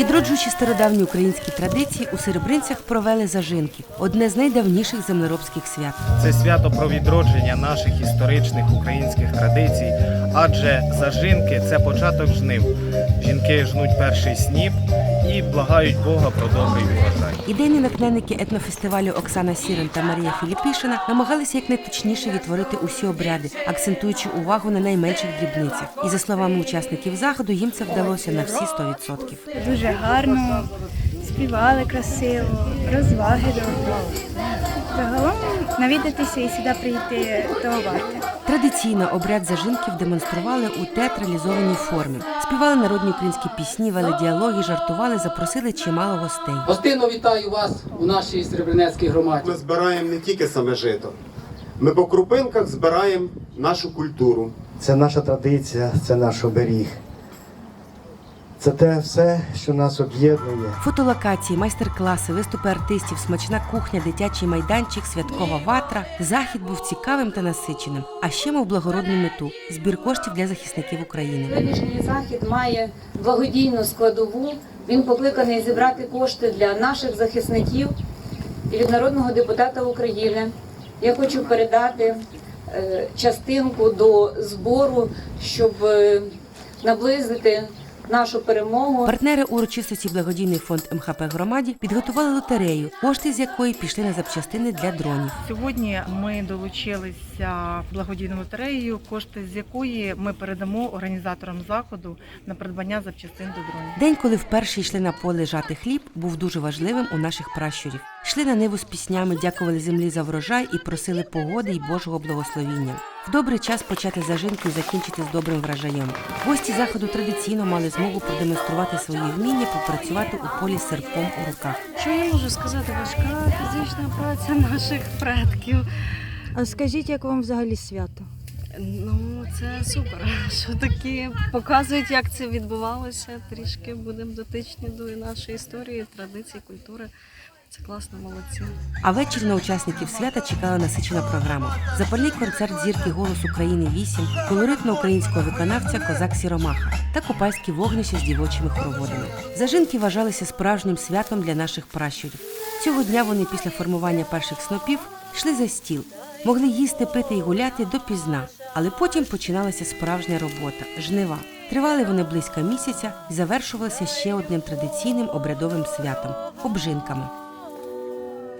Відроджуючи стародавні українські традиції, у Серебринцях провели зажинки одне з найдавніших землеробських свят. Це свято про відродження наших історичних українських традицій, адже зажинки це початок жнив. Жінки жнуть перший сніп і благають Бога про добрий урожай. Ідейні натхненники етнофестивалю Оксана Сірен та Марія Філіпішина намагалися якнайточніше відтворити усі обряди, акцентуючи увагу на найменших дрібницях. І за словами учасників заходу, їм це вдалося на всі 100%. Дуже гарно, співали красиво, розваги добрі. Загалом навідатися і сюди прийти того варте. Традиційно обряд зажинків демонстрували у театралізованій формі. Співали народні українські пісні, вели діалоги, жартували, запросили чимало гостей. Гостинно вітаю вас у нашій Сребренецькій громаді. Ми збираємо не тільки саме жито. Ми по крупинках збираємо нашу культуру. Це наша традиція, це наш оберіг. Це те все, що нас об'єднує. Фотолокації, майстер-класи, виступи артистів, смачна кухня, дитячий майданчик, святкова ватра. Захід був цікавим та насиченим, а ще мав благородну мету збір коштів для захисників України. Сьогоднішній захід має благодійну складову. Він покликаний зібрати кошти для наших захисників і від народного депутата України. Я хочу передати е, частинку до збору, щоб е, наблизити нашу перемогу. Партнери урочистості благодійний фонд МХП громаді підготували лотерею, кошти з якої пішли на запчастини для дронів. Сьогодні ми долучилися благодійною лотереєю, кошти з якої ми передамо організаторам заходу на придбання запчастин до дронів. День, коли вперше йшли на поле жати хліб, був дуже важливим у наших пращурів. Йшли на ниву з піснями, дякували землі за врожай і просили погоди й Божого благословіння. В добрий час почати зажинку і закінчити з добрим врожаєм. Гості заходу традиційно мали змогу продемонструвати свої вміння, попрацювати у полі з серпом у руках. Що я можу сказати? Важка фізична праця наших предків. А скажіть, як вам взагалі свято? Ну, це супер. Що такі показують, як це відбувалося. Трішки будемо дотичні до нашої історії, традицій, культури. Це класно, молодці. А ввечері на учасників свята чекала насичена програма. Запальний концерт зірки Голос України 8, колоритно українського виконавця Козак Сіромаха та купальські вогнища з дівочими хороводами. Зажинки вважалися справжнім святом для наших пращурів. Цього дня вони після формування перших снопів йшли за стіл, могли їсти, пити і гуляти допізна. Але потім починалася справжня робота жнива. Тривали вони близько місяця і завершувалися ще одним традиційним обрядовим святом обжинками.